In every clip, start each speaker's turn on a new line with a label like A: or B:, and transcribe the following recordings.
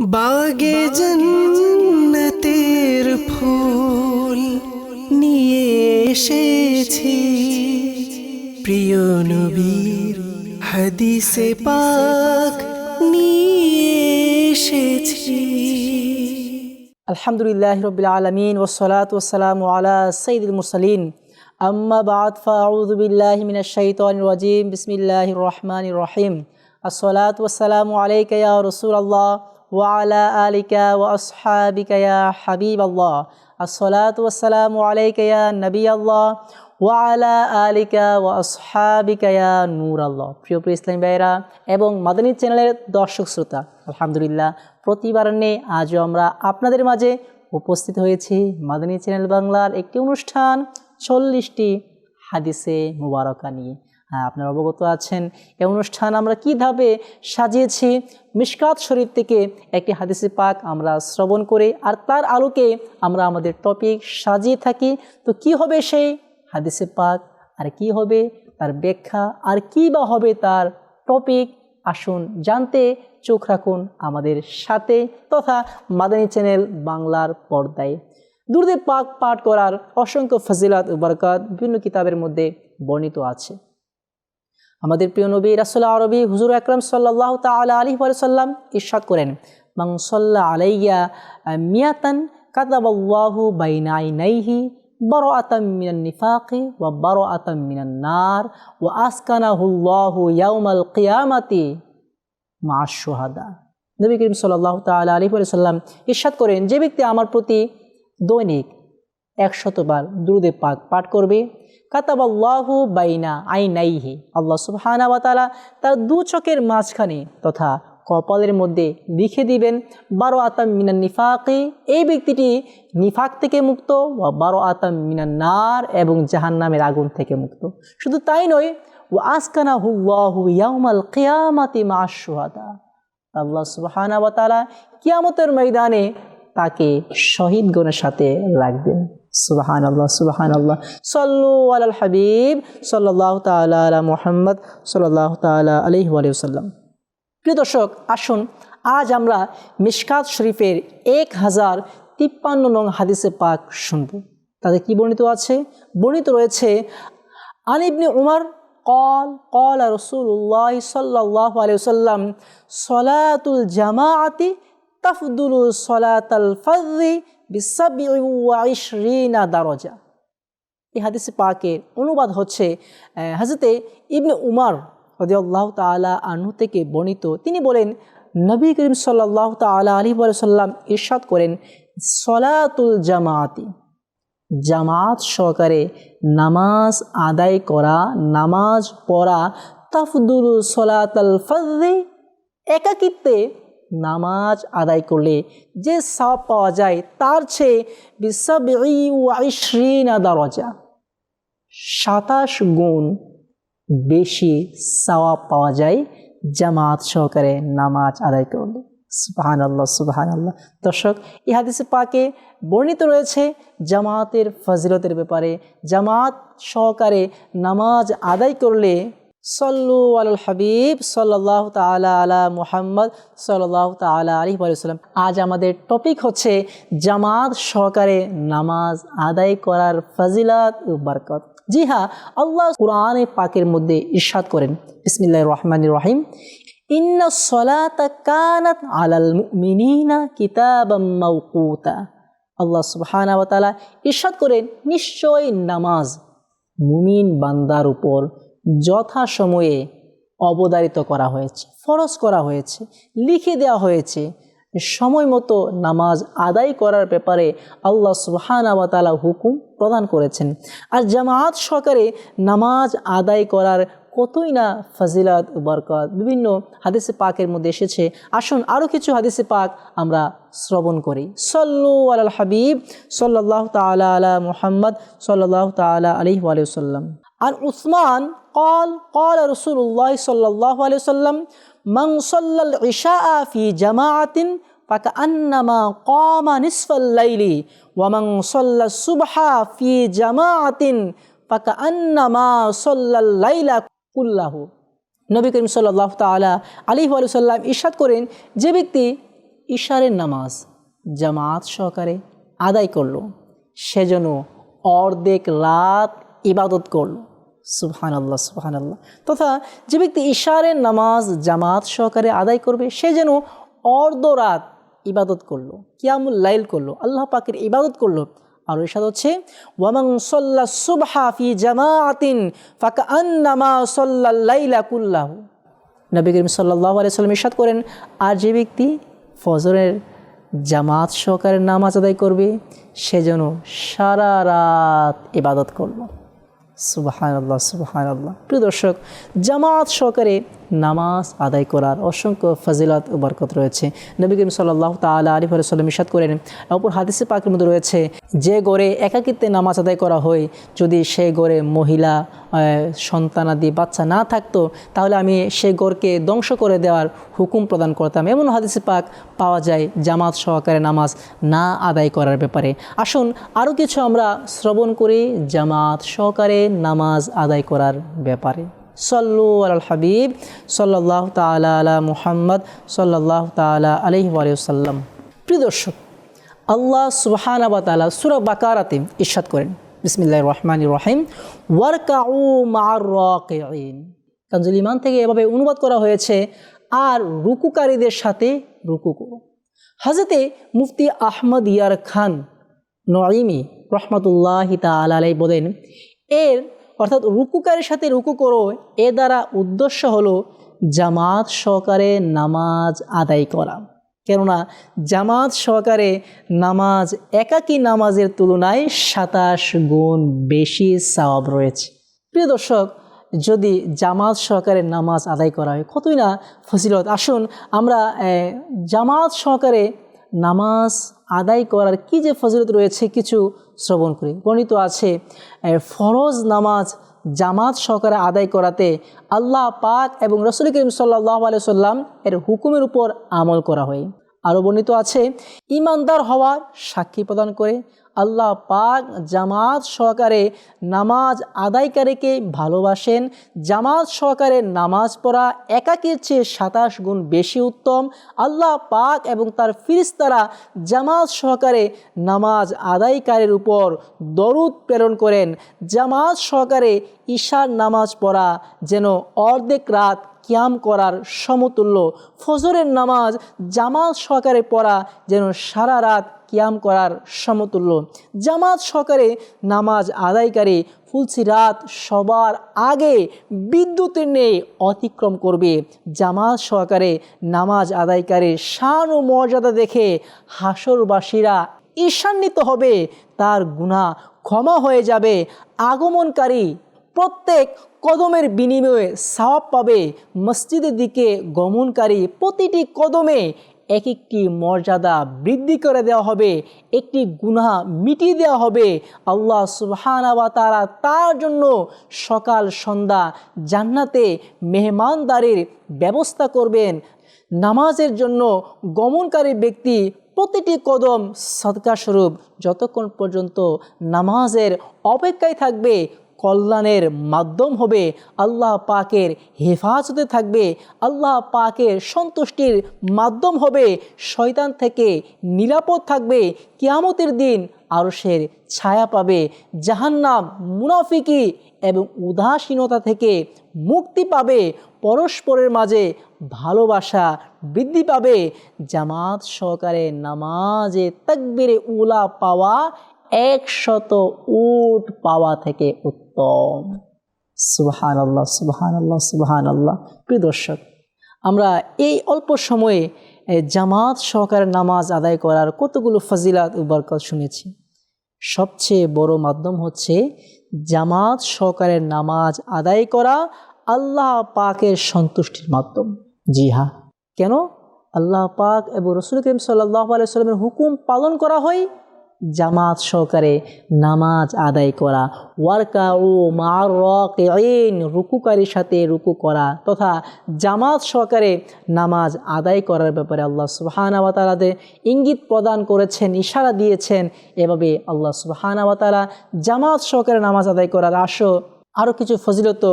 A: বাগে জন্নতের ফুল নিয়ে এসেছি। প্রিয় নবীর হাদিসে পাক নিয়ে এসেছি।
B: আলহামদুলিল্লাহ রবিল আলমিন ওসলাত ওসালাম আলা সঈদুল মুরসালিন। আম্মা বাদ, ফাউযু বিল্লাহি মিনাশ শাইতানির রাজিম। বিসমিল্লাহির রহমানির রহিম। আসসালাতু ওয়াসসালামু আলাইকা ইয়া রাসূলুল্লাহ। ওয়া আলা আলিকা ওয়া আসহাবিকা ইয়া হাবিবাল্লাহ আসসালাতু ওয়াসসালামু আলাইকা ইয়া নবিয়াল্লাহ ওয়া আলা আলিকা ওয়া প্রিয় ইসলামী এবং মাদানী চ্যানেলের দর্শক শ্রোতা, আলহামদুলিল্লাহ, প্রতিবার নিয়ে আজও আমরা আপনাদের মাঝে উপস্থিত হয়েছি মাদানী চ্যানেল বাংলার একটি অনুষ্ঠান, চল্লিশটি হাদিসে মুবারকা নিয়ে। আপনারা অবগত আছেন। এই অনুষ্ঠান আমরা কীভাবে সাজিয়েছি? মিশকাত শরীফ থেকে একটি হাদিসে পাক আমরা শ্রবণ করে আর তার আলোকে আমরা আমাদের টপিক সাজিয়ে থাকি। তো কি হবে সেই হাদিসে পাক? আর কি হবে তার ব্যাখ্যা? আর কি বা হবে তার টপিক? আসুন জানতে চোখ রাখুন আমাদের সাথে তথা মাদানী চ্যানেল বাংলার পর্দায়। দুর্দে পাক পাঠ করার অসংখ্য ফজিলাত বরকাত বিভিন্ন কিতাবের মধ্যে বর্ণিত আছে। আমাদের প্রিয় নবী রাসুল্লাহ আরবি হুজুর আকরম সাল্লাহ তালা আলী সাল্লাম ইরশাদ করেন মাং সাল্লাহ আলাইয়া মিয়াতান কাতাবাল্লাহু বাইনাইনাইহি বড় আতাম মিনান নিফাকি ওয়া বড় আতাম মিনান নার ও আসকানাহুল্লাহু ইয়াউমাল কিয়ামাতি মা সোহাদা নবী করিম সাল্লাহ তাল আলী সাল্লাম ইরশাদ করেন, যে ব্যক্তি আমার প্রতি দৈনিক একশতবার দ্রুদে পাক পাঠ করবে কাতাবাল্লাহু বাইনা আইনাইহি। আল্লাহ সুবহানা বা তালা তার দু চোখের মাঝখানে তথা কপালের মধ্যে লিখে দিবেন বারো আতাম মিনান নিফাকি। এই ব্যক্তিটি নিফাক থেকে মুক্ত বা বারো আতাম মিনান নার এবং জাহান্নামের আগুন থেকে মুক্ত। শুধু তাই নয় ও আসকানা হুয়াহু ইয়াউমাল কিয়ামাতি মা সুহাদা আল্লাহ সুবহানা তালা কিয়ামতের ময়দানে তাকে শহীদ গণের সাথে রাখবেন। সুবাহান আল্লাহ সুবাহান সাল্লু আল হাবিব সাল্লাহ তালা আলা মোহাম্মদ সাল্লাহ তালা আলহি আলিয়াল্লাম প্রিয় দর্শক, আসুন, আজ আমরা মিশকাত শরীফের এক হাজার তিপ্পান্ন নং হাদিসে পাক শুনব। তাতে কি বর্ণিত আছে? বর্ণিত রয়েছে আলিবনে উমার কল কল রসুল্লাহ সাল্লাহ আলিয়াল্লাম সলাতুল জামাআতি তাফদুলু সলাতাল ফজি দারজা। এই হাদিসে পাকের অনুবাদ হচ্ছে হাজরতে ইবনে উমার হদিয়াল্লাহ তালা আনহু থেকে বর্ণিত। তিনি বলেন, নবী করিম সাল্লাহ তালা আলী সাল্লাম ইরশাদ করেন, সলাতুল জামাতি জামাত সহকারে নামাজ আদায় করা, নামাজ পড়া, তাফদুল সলাতাল ফজি একাকিত্বে নামাজ আদায় করলে যে সাপ পাওয়া যায় তার চেয়ে বিশ্বনা দরজা। সাতাশ গুণ বেশি সওয়াব পাওয়া যায় জামাত সহকারে নামাজ আদায় করলে। সুবাহান আল্লাহ সুবাহান আল্লাহ দর্শক, এই হাদিসে পাকে বর্ণিত রয়েছে জামাতের ফজিলতের ব্যাপারে। জামাত সহকারে নামাজ আদায় করলে সল্লু আল হাবিব সাল্লাহ তালা আলা মুহাম্মদ সাল্লাহ তালা আলী সাল্লাম। আজ আমাদের টপিক হচ্ছে জামাত সহকারে নামাজ আদায় করার ফজিলাত বরকত। জি হ্যাঁ আল্লাহ কোরআনে পাকের মধ্যে ইরশাদ করেন। ইসমিল্লাহ রহমান রহিম। ইন্না সলাতা কানাত আলাল মুমিনিনা কিতাবাম মাওকুতা। আল্লাহ সুবহানা ওয়া তাআলা করেন নিশ্চয় নামাজ মুমিন বান্দার উপর যথাসময়ে অবদারিত করা হয়েছে, ফরজ করা হয়েছে, লিখে দেওয়া হয়েছে। সময় মতো নামাজ আদায় করার ব্যাপারে আল্লাহ সুবাহানাবাতালা হুকুম প্রদান করেছেন। আর জামাত সহকারে নামাজ আদায় করার কতই না ফজিলাত, বরকত বিভিন্ন হাদিসে পাকের মধ্যে এসেছে। আসুন আরও কিছু হাদিসে পাক আমরা শ্রবণ করি। সল্লু আল হাবিব সাল্লাহ তালা আলা মুহাম্মদ সাল্লাহ তালা আলহি আলিয়াল্লাম আর উসমান قال قال رسول الله صلى الله عليه وسلم من صلى العشاء في جماعة فكأنما قام نصف الليل ومن صلى الصبح في جماعة فكأنما صلى الليل كله নবী করিম সাল্লাহ তালা আলী সাল্লাম ইরশাদ করেন যে ব্যক্তি ইশারের নামাজ জামাত সহকারে আদায় করলো সে যেন অর্ধেক রাত ইবাদত করলো সুবহান আল্লাহ সুবহান আল্লাহ তথা যে ব্যক্তি ইশারের নামাজ জামাত সহকারে আদায় করবে, সে যেন অর্ধ রাত ইবাদত করল, কিয়ামুল লাইল করল, আল্লাহ পাকের ইবাদত করল। আর এর সাথে হচ্ছে ওয়ামাং সল্লা সুবহা ফি জামাআতিন ফাকা আন্নামা সল্লা লাইলা কুল্লাহু। নবী করিম সাল্লাহ আলাইসাল্লাম ইরশাদ করেন, আর যে ব্যক্তি ফজরের জামাত সহকারে নামাজ আদায় করবে, সে যেন সারা রাত ইবাদত করল। সুবাহান আল্লাহ সুবাহান আল্লাহ প্রিয় দর্শক জামাত সহকারে নামাজ আদায় করার অসংখ্য ফজিলত বরকত রয়েছে। নবী করিম সাল্লাহ তালা আলী সাল্লাম ইসাদ করেন, অপর হাদিসে পাকের মধ্যে রয়েছে, যে গড়ে একাকিত্বে নামাজ আদায় করা হয়, যদি সে গড়ে মহিলা সন্তানাদি বাচ্চা না থাকতো, তাহলে আমি সেই গড়কে ধ্বংস করে দেওয়ার হুকুম প্রদান করতাম। এমন হাদিসে পাক পাওয়া যায়, জামাত সহকারে নামাজ না আদায় করার ব্যাপারে। আসুন আরও কিছু আমরা শ্রবণ করি, জামাত সহকারে নামাজ আদায় করার ব্যাপারে। সল্লু আল হাবিব সাল্লাহ তালা আলা মুহাম্মদ সাল্লাহ তালা আলহি আলিয়াল্লাম প্রিয় দর্শক, আল্লাহ সুবাহানাবা তালা সুরা বাকারাতে ইরশাদ করেন। বিসমিল্লাহ রহমান রহিম। ওয়ারকাউ ইমান থেকে এভাবে অনুবাদ করা হয়েছে, আর রুকুকারীদের সাথে রুকু করো। মুফতি আহমদ ইয়ার খান নঈমি রহমতুল্লাহ তালাই বলেন, এর অর্থাৎ রুকুকারের সাথে রুকু করো, এ দ্বারা উদ্দেশ্য হলো জামাত সহকারে নামাজ আদায় করা। কেননা জামাত সহকারে নামাজ একাকী নামাজের তুলনায় সাতাশ গুণ বেশি সওয়াব রয়েছে। প্রিয় দর্শক, যদি জামাত সহকারে নামাজ আদায় করা হয়, কতই না ফসিলত আসুন আমরা জামাত সহকারে নামাজ আদায় করার কি যে ফজিলত রয়েছে কিছু শ্রবণ করি। গণিত আছে ফরজ নামাজ জামাত সহকারে আদায় করাতে আল্লাহ পাক এবং রসুল করিম সাল্লাহ আলিয়া সাল্লাম এর হুকুমের উপর আমল করা হয়। আরও বর্ণিত আছে, ইমানদার হওয়ার সাক্ষী প্রদান করে। আল্লাহ পাক জামাত সহকারে নামাজ আদায়কারীকে ভালোবাসেন। জামাত সহকারে নামাজ পড়া একাকির চেয়ে সাতাশ গুণ বেশি উত্তম। আল্লাহ পাক এবং তার ফিরিস্তারা জামাত সহকারে নামাজ আদায়কারীর উপর দরুদ প্রেরণ করেন। জামাত সহকারে ঈশার নামাজ পড়া যেন অর্ধেক রাত কিয়াম করার সমতুল্য। ফজরের নামাজ জামাত সহকারে পড়া যেন সারা রাত কিয়াম করার সমতুল্য। জামাত সহকারে নামাজ আদায়কারী ফুলসি রাত সবার আগে বিদ্যুতের নেই অতিক্রম করবে। জামাত সহকারে নামাজ আদায়কারীর শান ও মর্যাদা দেখে হাসরবাসীরা ঈশান্বিত হবে। তার গুণা ক্ষমা হয়ে যাবে। আগমনকারী প্রত্যেক কদমের বিনিময়ে সাওয়াব পাবে মসজিদের দিকে গমনকারী। প্রতিটি কদমে এক একটি মর্যাদা বৃদ্ধি করে দেওয়া হবে, একটি গুনা মিটিয়ে দেওয়া হবে। আল্লাহ সুবহানা বা তারা তার জন্য সকাল, সন্ধ্যা জান্নাতে মেহমানদারির ব্যবস্থা করবেন। নামাজের জন্য গমনকারী ব্যক্তি প্রতিটি কদম সদকা স্বরূপ যতক্ষণ পর্যন্ত নামাজের অপেক্ষায় থাকবে কল্যাণের মাধ্যম হবে আল্লাহ পাকের হেফাজতে থাকবে, আল্লাহ পাকের সন্তুষ্টির মাধ্যম হবে, শয়তান থেকে নিরাপদ থাকবে, কিয়ামতের দিন আরশের ছায়া পাবে, জাহান্নাম মুনাফিকি এবং উদাসীনতা থেকে মুক্তি পাবে, পরস্পরের মাঝে ভালোবাসা বৃদ্ধি পাবে, জামাত সহকারে নামাজে তাকবিরে উলা পাওয়া একশত উট পাওয়া থেকে উত্তম। সুবহান আল্লাহ সুবহান আল্লাহ সুবহান আল্লাহ প্রিয় দর্শক, আমরা এই অল্প সময়ে জামাত সহকারে নামাজ আদায় করার কতগুলো ফজিলাত বরকত শুনেছি। সবচেয়ে বড় মাধ্যম হচ্ছে জামাত সহকারে নামাজ আদায় করা আল্লাহ পাকের সন্তুষ্টির মাধ্যম। জি হ্যাঁ। কেন? আল্লাহ পাক এবং রসুল করিম সাল্লাহ আলাইসাল্লামের হুকুম পালন করা হয় জামাত সহকারে নামাজ আদায় করা। ওয়ার্কা ও মার রুকুকারীর সাথে রুকু করা তথা জামাত সহকারে নামাজ আদায় করার ব্যাপারে আল্লাহ সুবাহানাওয়াতালাদের ইঙ্গিত প্রদান করেছেন, ইশারা দিয়েছেন। এভাবে আল্লাহ সুবাহানাওয়াতালা জামাত সহকারে নামাজ আদায় করার আসো আরও কিছু ফজিলত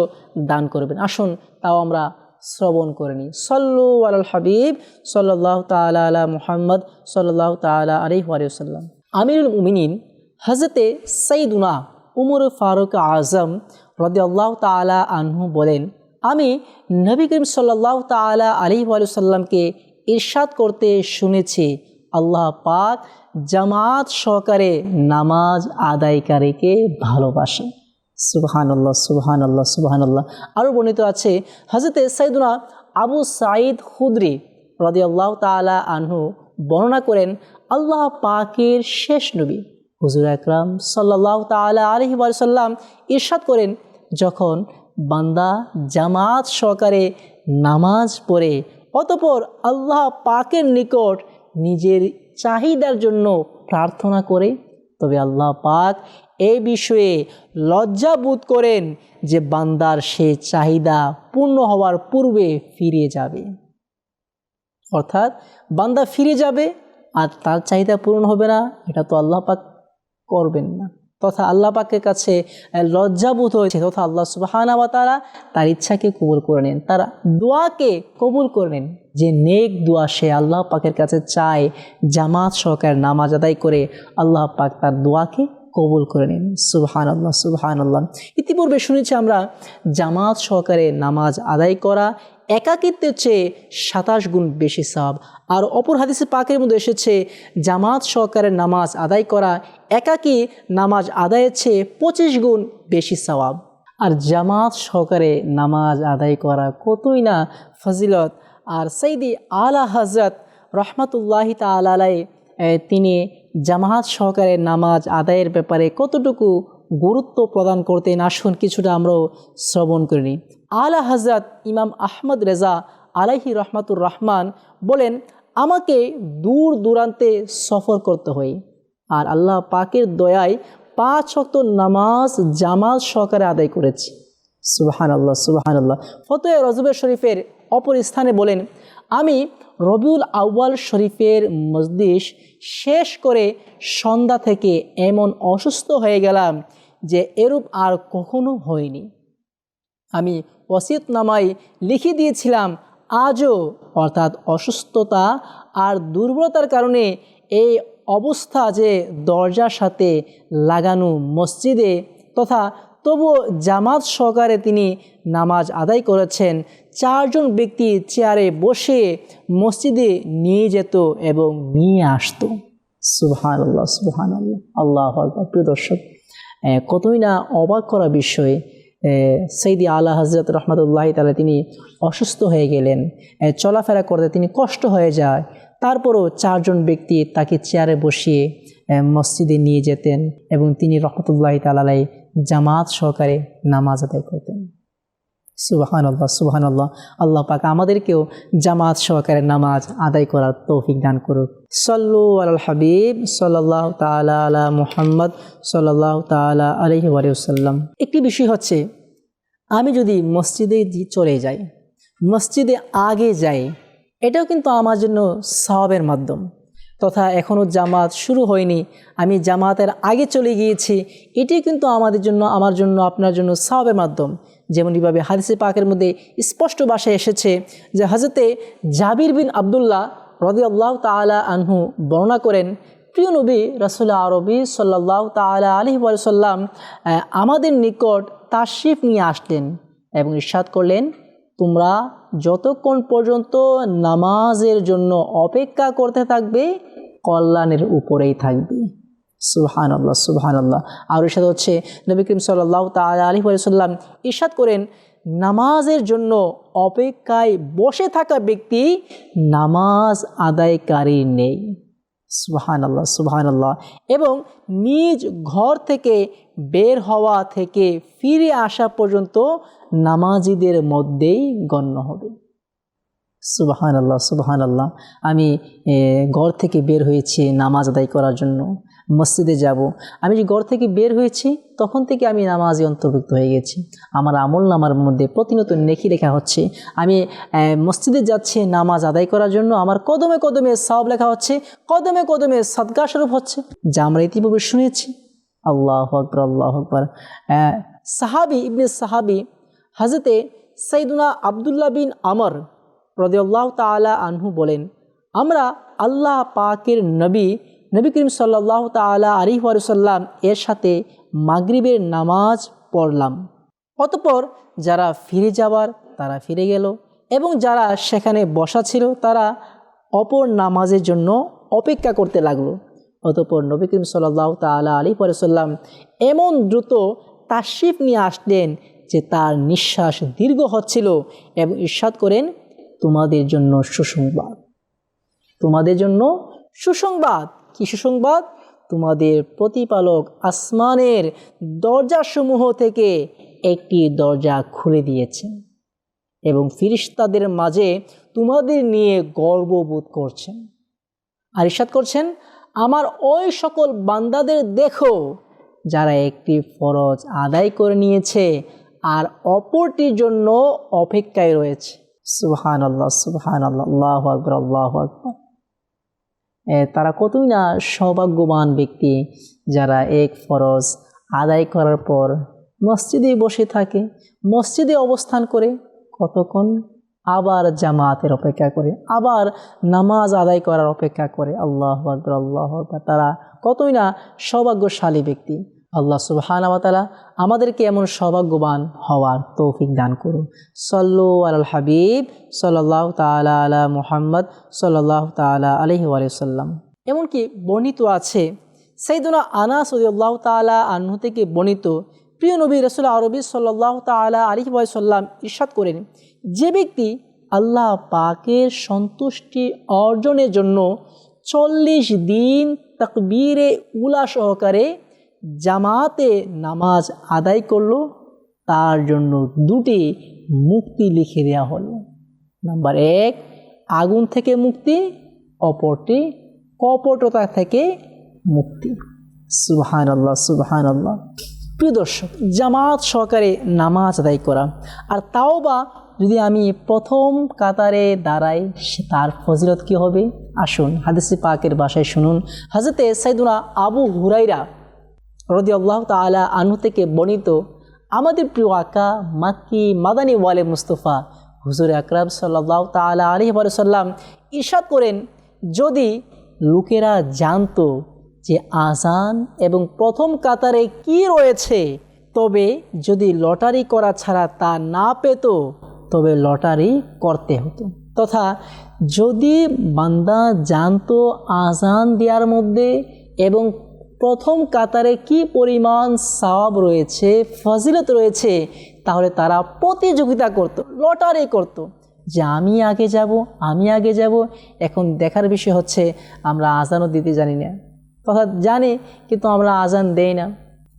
B: দান করবেন। আসুন তাও আমরা শ্রবণ করে নিই। সল্লু আল হাবিব সাল্লাহ তালা আলা মুহাম্মদ সাল্লাহ তালা আলহি আলিয়াল্লাম আমিরুল উমিনিন হজরতে সঈদুনা উমর ফারুক আজম রদি আল্লাহ তালা আনহু বলেন, আমি নবী করিম সাল্লাহ তালা আলহি সাল্লামকে ইরশাদ করতে শুনেছি। আল্লাহ পাক জামাত সহকারে নামাজ আদায়কারীকে ভালোবাসে সুবহান আল্লাহ সুবহান আল্লাহ সুবহান আল্লাহ আরও বর্ণিত আছে হজরতে সাইদুনা আবু সাঈদ খুদ্রি রদি আল্লাহ তালা আনহু বর্ণনা করেন আল্লাহ পাকের শেষ নবী। হুজুর আকরাম সাল্লাহ তালা আলহি সাল্লাম ইরশাদ করেন, যখন বান্দা জামাত সহকারে নামাজ পড়ে, অতপর আল্লাহ পাকের নিকট নিজের চাহিদার জন্য প্রার্থনা করে, তবে আল্লাহ পাক এই বিষয়ে লজ্জা বোধ করেন যে বান্দার সে চাহিদা পূর্ণ হওয়ার পূর্বে ফিরে যাবে। অর্থাৎ বান্দা ফিরে যাবে আর তার চাহিদা পূরণ হবে না, এটা তো আল্লাহ পাক করবেন না। তথা আল্লাহ পাকের কাছে লজ্জাবোধ হয়েছে, তথা আল্লাহ সুবাহানা বা তারা তার ইচ্ছাকে কবুল করে নেন, তারা দোয়াকে কবুল করে নেন। যে নেক দোয়া সে আল্লাহ পাকের কাছে চায়, জামাত সহকারে নামাজ আদায় করে আল্লাহ পাক তার দোয়াকে কবুল করে নিন। সুবহান আল্লাহ সুবহান আল্লাহ ইতিপূর্বে শুনেছি আমরা জামাত সহকারে নামাজ আদায় করা একাকিত্বের চেয়ে সাতাশ গুণ বেশি সাব। আর অপর হাদিসে পাকের মধ্যে এসেছে, জামাত সহকারে নামাজ আদায় করা একাকী নামাজ আদায়ের চেয়ে পঁচিশ গুণ বেশি সওয়াব। আর জামাত সহকারে নামাজ আদায় করা কতই না ফজিলত। আর সৈদি আলা হজরত রহমতুল্লাহি তালাই তিনি জামাত সহকারে নামাজ আদায়ের ব্যাপারে কতটুকু গুরুত্ব প্রদান করতেন আসুন কিছুটা আমরাও শ্রবণ করিনি আলা হজরত ইমাম আহমদ রেজা আলাইহি রহমাতুর রহমান বলেন, আমাকে দূর দূরান্তে সফর করতে হয় আর আল্লাহ পাকের দয়ায় পাঁচ শক্ত নামাজ জামাত সহকারে আদায় করেছি। সুবাহান আল্লাহ সুবাহান আল্লাহ ফতোয় রজবের শরীফের অপর স্থানে বলেন আমি রবিউল আউ্বাল শরীফের মজলিস শেষ করে সন্ধ্যা থেকে এমন অসুস্থ হয়ে গেলাম যে এরূপ আর কখনো হয়নি। আমি নামাই লিখে দিয়েছিলাম, আজও অর্থাৎ অসুস্থতা আর দুর্বলতার কারণে এই অবস্থা যে দরজার সাথে লাগানো মসজিদে তথা তবু জামাত সহকারে তিনি নামাজ আদায় করেছেন। চারজন ব্যক্তি চেয়ারে বসে মসজিদে নিয়ে যেত এবং নিয়ে আসতো। সুবহান আল্লাহ সুবহান আল্লাহ আল্লাহ প্রিয় দর্শক কতই না অবাক করা বিষয় সৈদি আল্লাহ হজরত রহমতুল্লাহ তালা তিনি অসুস্থ হয়ে গেলেন। চলাফেরা করতে তিনি কষ্ট হয়ে যায়। তারপরও চারজন ব্যক্তি তাকে চেয়ারে বসিয়ে মসজিদে নিয়ে যেতেন এবং তিনি রহমতুল্লাহ তালাই জামাত সহকারে নামাজ আদায় করতেন। সুবাহান আল্লাহ সুবাহান আল্লাহ আল্লাহ পাক আমাদেরকেও জামাত সহকারে নামাজ আদায় করার তৌফিক দান করুক। সল্লু আল হাবিব সাল্লাহ তালা আলা মুহাম্মদ সাল্লাহ তালা আলহি ওয়াসাল্লাম। একটি বিষয় হচ্ছে, আমি যদি মসজিদে চলে যাই, মসজিদে আগে যাই, এটাও কিন্তু আমার জন্য সওয়াবের মাধ্যম। তথা এখনও জামাত শুরু হয়নি। আমি জামাতের আগে চলে গিয়েছি। এটি কিন্তু আমাদের জন্য, আমার জন্য, আপনার জন্য সওয়াবের মাধ্যম। যেমনইভাবে হাদিসে পাকের মধ্যে স্পষ্ট ভাষায় এসেছে যে হজরতে জাবির বিন আবদুল্লাহ রদি আল্লাহ তালা আনহু বর্ণনা করেন, প্রিয় নবী রসুল্লাহ আরবি সাল্লাহ তালা আলহি সাল্লাম আমাদের নিকট তাশিফ নিয়ে আসলেন এবং ইস্বাদ করলেন, তোমরা যতক্ষণ পর্যন্ত নামাজের জন্য অপেক্ষা করতে থাকবে কল্যাণের উপরেই থাকবে। সুহান আল্লাহ সুবহান আল্লাহ আর ইরশাদ হচ্ছে নবী করিম সাল্লাহ তালা সাল্লাম ইরশাদ করেন, নামাজের জন্য অপেক্ষায় বসে থাকা ব্যক্তি নামাজ আদায়কারী নেই। সুহান আল্লাহ সুহান আল্লাহ এবং নিজ ঘর থেকে বের হওয়া থেকে ফিরে আসা পর্যন্ত নামাজিদের মধ্যেই গণ্য হবে। সুবাহান আল্লাহ সুবাহান আল্লাহ আমি ঘর থেকে বের হয়েছি নামাজ আদায় করার জন্য। মসজিদে যাব। আমি যে ঘর থেকে বের হয়েছি, তখন থেকে আমি নামাজে অন্তর্ভুক্ত হয়ে গেছি। আমার আমল নামার মধ্যে প্রতিনিয়ত নেখি লেখা হচ্ছে। আমি মসজিদে যাচ্ছি নামাজ আদায় করার জন্য। আমার কদমে কদমে সব লেখা হচ্ছে, কদমে কদমে সদকা স্বরূপ হচ্ছে। যা আমরা ইতিপূর্বে শুনেছি। আল্লাহ আকবর আল্লাহ আকবর। সাহাবি, ইবনে সাহাবি হাজরতে সৈদুনা আবদুল্লাহ বিন আমর রদিয়াল্লাহ তালা আনহু বলেন, আমরা আল্লাহ পাকের নবী নবী করিম সাল্লাহ তালা আলী সাল্লাম এর সাথে মাগরিবের নামাজ পড়লাম। অতপর যারা ফিরে যাবার তারা ফিরে গেল এবং যারা সেখানে বসা ছিল, তারা অপর নামাজের জন্য অপেক্ষা করতে লাগল। অতপর নবী করিম সাল্লাহ তালা আলী সাল্লাম এমন দ্রুত তাশরিফ নিয়ে আসলেন যে তার নিঃশ্বাস দীর্ঘ হচ্ছিল এবং ঈর্ষাদ করেন তোমাদের জন্য সুসংবাদ। তোমাদের জন্য সুসংবাদ। কি সুসংবাদ? তোমাদের প্রতিপালক আসমানের দরজাসমূহ থেকে একটি দরজা খুলে দিয়েছেন এবং ফিরিস্তাদের মাঝে তোমাদের নিয়ে গর্ববোধ করছেন। আর ইরশাদ করছেন, আমার ওই সকল বান্দাদের দেখো, যারা একটি ফরজ আদায় করে নিয়েছে আর অপরটির জন্য অপেক্ষায় রয়েছে। সুবহান আল্লাহ সুবহান আল্লাহ আল্লাহ আকবর আল্লাহ আকবর। তারা কতই না সৌভাগ্যবান ব্যক্তি যারা এক ফরজ আদায় করার পর মসজিদে বসে থাকে, মসজিদে অবস্থান করে কতক্ষণ আবার জামাতের অপেক্ষা করে, আবার নামাজ আদায় করার অপেক্ষা করে। আল্লাহ আকবর আল্লাহ আকবর। তারা কতই না সৌভাগ্যশালী ব্যক্তি। আল্লাহ সুবাহানাওয়াতালা আমাদেরকে এমন সৌভাগ্যবান হওয়ার তৌফিক দান করুন। সল্লু আল হাবিব সাল্লাহ তালা আলা মুহাম্মদ সাল্লাহ তালা আলহি আলিয়াল্লাম এমনকি বর্ণিত আছে সেইদুনা আনা উদ্লাহ তালা আহ্ন থেকে বর্ণিত, প্রিয় নবী রসুল আরবি সাল্লাহ তালা আলহি সাল্লাম ইরশাদ করেন, যে ব্যক্তি আল্লাহ পাকের সন্তুষ্টি অর্জনের জন্য চল্লিশ দিন তকবীরে উলা সহকারে জামাতে নামাজ আদায় করল, তার জন্য দুটি মুক্তি লিখে দেওয়া হলো। নাম্বার এক, আগুন থেকে মুক্তি, অপরটি কপটতা থেকে মুক্তি। সুবহান আল্লাহ সুবহান আল্লাহ প্রিয় দর্শক, জামাত সহকারে নামাজ আদায় করা আর তাও বা যদি আমি প্রথম কাতারে দাঁড়াই তার ফজিলত কী হবে? আসুন হাদিসি পাকের বাসায় শুনুন। হাজরতে সাইদুনা আবু হুরাইরা রদি আল্লাহ তালা আনু থেকে বর্ণিত, আমাদের প্রিয় আকা মাক্কি মাদানী ওয়ালে মুস্তফা, হুজুর আকরাম সাল্লাহ তালা আলী সাল্লাম ইরশাদ করেন, যদি লোকেরা জানতো যে আজান এবং প্রথম কাতারে কি রয়েছে, তবে যদি লটারি করা ছাড়া তা না পেত, তবে লটারি করতে হতো। তথা যদি বান্দা জানতো আজান দেওয়ার মধ্যে এবং প্রথম কাতারে কি পরিমাণ সওয়াব রয়েছে, ফজিলত রয়েছে, তাহলে তারা প্রতিযোগিতা করত, লটারি করত। যে আমি আগে যাব, আমি আগে যাব, এখন দেখার বিষয় হচ্ছে আমরা আজানও দিতে জানি না। তথা জানি, কিন্তু আমরা আজান দেই না।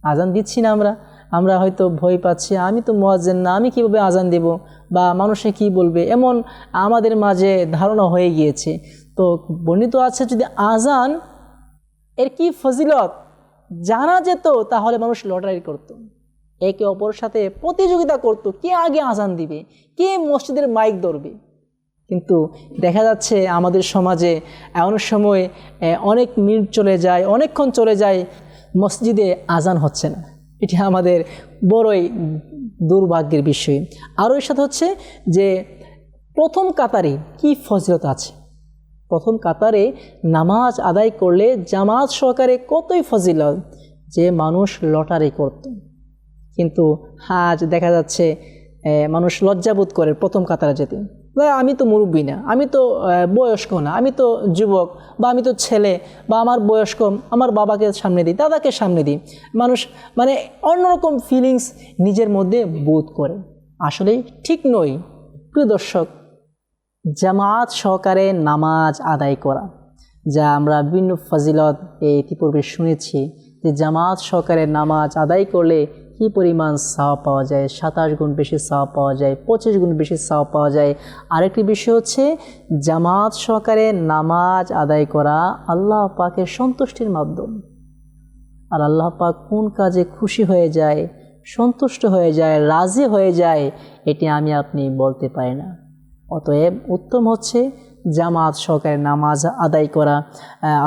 B: আজান দিচ্ছি না আমরা। আমরা হয়তো ভয় পাচ্ছি, আমি তো মোয়াজ্জেন না, আমি কীভাবে আজান দেব? বা মানুষে কি বলবে? এমন আমাদের মাঝে ধারণা হয়ে গিয়েছে। তো বর্ণিত আছে, যদি আজান এর কি ফজিলত? জানা যেত তাহলে মানুষ লটারি করত। একে অপরের সাথে প্রতিযোগিতা করত, কে আগে আজান দিবে, কে মসজিদের মাইক ধরবে। কিন্তু দেখা যাচ্ছে আমাদের সমাজে এমন সময় অনেক মিনিট চলে যায়, অনেকক্ষণ চলে যায়, মসজিদে আজান হচ্ছে না। এটি আমাদের বড়ই দুর্ভাগ্যের বিষয়। আরও এর সাথে হচ্ছে যে প্রথম কাতারে কি ফজিলত আছে? প্রথম কাতারে নামাজ আদায় করলে জামাত সহকারে কতই ফজিলত যে মানুষ লটারি করত। কিন্তু আজ দেখা যাচ্ছে মানুষ লজ্জাবোধ করে প্রথম কাতারে যেতে। আমি তো মুরব্বী না, আমি তো বয়স্ক না, আমি তো যুবক বা আমি তো ছেলে বা আমার বয়স্ক, আমার বাবাকে সামনে দিই, দাদাকে সামনে দিই। মানুষ মানে অন্যরকম ফিলিংস নিজের মধ্যে বোধ করে। আসলে ঠিক নই। প্রিয় দর্শক জামাত সহকারে নামাজ আদায় করা, যা আমরা বিভিন্ন ফজিলত ইতিপূর্বে শুনেছি যে জামাত সহকারে নামাজ আদায় করলে কি পরিমাণ সাওয়া পাওয়া যায়? সাতাশ গুণ বেশি সাওয়া পাওয়া যায়, পঁচিশ গুণ বেশি সাওয়া পাওয়া যায়। আরেকটি বিষয় হচ্ছে, জামাত সহকারে নামাজ আদায় করা আল্লাহ পাকের সন্তুষ্টির মাধ্যম। আর আল্লাহ পাক কোন কাজে খুশি হয়ে যায়, সন্তুষ্ট হয়ে যায়, রাজি হয়ে যায়, এটি আমি আপনি বলতে পারি না। অতএব উত্তম হচ্ছে জামাত সহকারে নামাজ আদায় করা।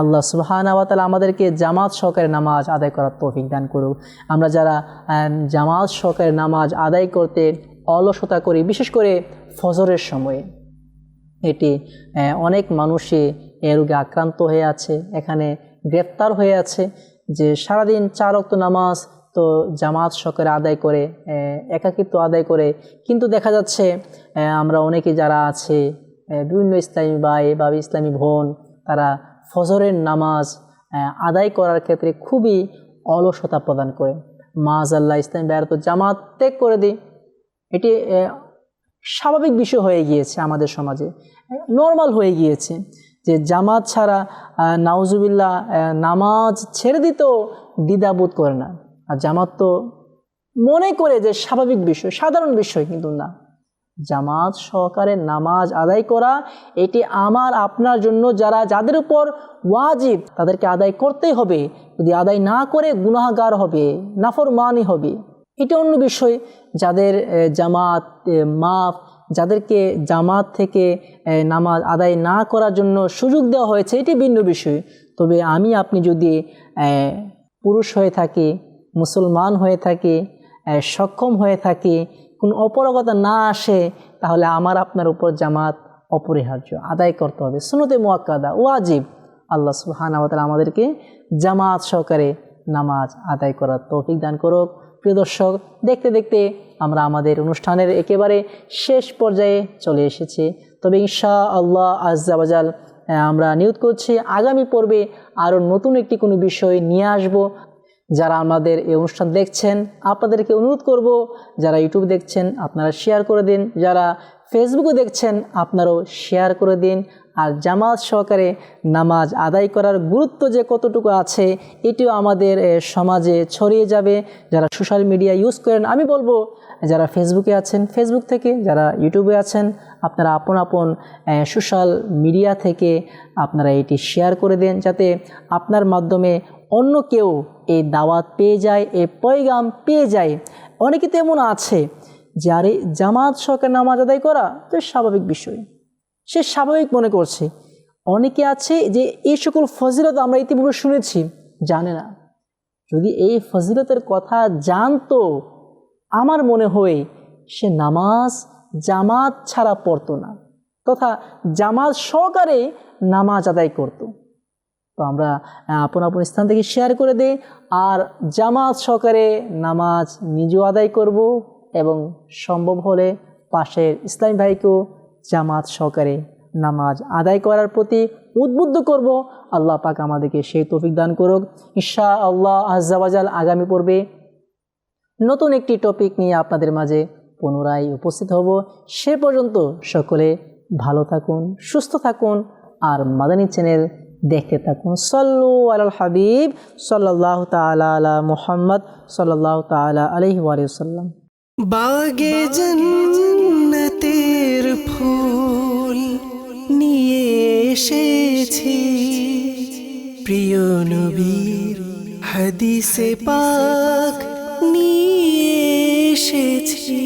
B: আল্লাহ সুবাহানাওয়াতালা আমাদেরকে জামাত সহকারে নামাজ আদায় করার তৌফিক দান করুক। আমরা যারা জামাত সহকারে নামাজ আদায় করতে অলসতা করি, বিশেষ করে ফজরের সময়ে, এটি অনেক মানুষই এ রোগে আক্রান্ত হয়ে আছে, এখানে গ্রেপ্তার হয়ে আছে যে সারাদিন চার অক্ত নামাজ তো জামাত সহকারে আদায় করে একাকিত্ব আদায় করে। কিন্তু দেখা যাচ্ছে আমরা অনেকে যারা আছে বিভিন্ন ইসলামী ভাই বা ইসলামী বোন তারা ফজরের নামাজ আদায় করার ক্ষেত্রে খুবই অলসতা প্রদান করে। মাজ আল্লাহ ইসলামী ভাইয়ের তো জামাত ত্যাগ করে দিই এটি স্বাভাবিক বিষয় হয়ে গিয়েছে আমাদের সমাজে। নর্মাল হয়ে গিয়েছে যে জামাত ছাড়া আহ, নামাজ ছেড়ে দিতেও দ্বিধাবোধ করে না। আর জামাত তো মনে করে যে স্বাভাবিক বিষয়, সাধারণ বিষয় কিন্তু না। জামাত সহকারে নামাজ আদায় করা, এটি আমার, আপনার জন্য যারা, যাদের উপর ওয়াজিব, তাদেরকে আদায় করতেই হবে। যদি আদায় না করে, গুনাহগার হবে, নাফরমানি হবে। এটা অন্য বিষয়। যাদের জামাত মাফ, যাদেরকে জামাত থেকে নামাজ আদায় না করার জন্য সুযোগ দেওয়া হয়েছে, এটি ভিন্ন বিষয়। তবে আমি, আপনি যদি পুরুষ হয়ে থাকি মুসলমান হয়ে থাকি সক্ষম হয়ে থাকি, কোনো অপরগতা না আসে, তাহলে আমার আপনার উপর জামাত অপরিহার্য। আদায় করতে হবে। সুনতে মোয়াক্কাদা ওয়াজিব। আল্লাহ ওয়া আমাদেরকে জামাত সহকারে নামাজ আদায় করার তৌফিক দান করুক। প্রিয় দর্শক, দেখতে দেখতে আমরা আমাদের অনুষ্ঠানের একেবারে শেষ পর্যায়ে চলে এসেছি। তবে ইনশা আল্লাহ আজাবাজাল আমরা নিয়োগ করছি। আগামী পর্বে আরও নতুন একটি কোনো বিষয় নিয়ে আসব। যারা আমাদের এই অনুষ্ঠান দেখছেন, আপনাদেরকে অনুরোধ করব, যারা ইউটিউব দেখছেন, আপনারা শেয়ার করে দিন। যারা ফেসবুকে দেখছেন, আপনারাও শেয়ার করে দিন। আর জামাত সহকারে নামাজ আদায় করার গুরুত্ব যে কতটুকু আছে, এটিও আমাদের সমাজে ছড়িয়ে যাবে। যারা সোশ্যাল মিডিয়া ইউজ করেন, আমি বলব, যারা ফেসবুকে আছেন, ফেসবুক থেকে যারা ইউটিউবে আছেন, আপনারা আপন আপন সোশ্যাল মিডিয়া থেকে আপনারা এটি শেয়ার করে দেন, যাতে আপনার মাধ্যমে অন্য কেউ এই দাওয়াত পেয়ে যায় এই পয়গাম পেয়ে যায়। অনেকে তো এমন আছে যে আরে জামাত সহকারে নামাজ আদায় করা, তো স্বাভাবিক বিষয়। সে স্বাভাবিক মনে করছে। অনেকে আছে যে এই সকল ফজিলত আমরা ইতিপূর্বে শুনেছি, জানে না। যদি এই ফজিলতের কথা জানতো, আমার মনে হয় সে নামাজ, জামাত ছাড়া পড়তো না, তথা জামাত সহকারে নামাজ আদায় করতো। তো আমরা আপন আপন স্থান থেকে শেয়ার করে দিই, আর জামাত সহকারে নামাজ নিজেও আদায় করব এবং সম্ভব হলে পাশের ইসলামী ভাইকেও জামাত সহকারে নামাজ আদায় করার প্রতি উদ্বুদ্ধ করব। আল্লাহ পাক আমাদেরকে সেই তৌফিক দান করুক। ঈশা আল্লাহ আজাবাজাল আগামী পর্বে নতুন একটি টপিক নিয়ে আপনাদের মাঝে পুনরায় উপস্থিত হব। সে পর্যন্ত সকলে ভালো থাকুন সুস্থ থাকুন আর মাদানী চ্যানেল দেখতে থাকুন। সল্লু আল হাবিব সাল্লাহ তালা আলা মুহাম্মদ সাল্লাহ তালা আলহি ওয়াসাল্লাম
A: বাগে ফুল নিয়ে এসেছি। প্রিয় নবীর হাদিসে পাক নিয়ে এসেছি।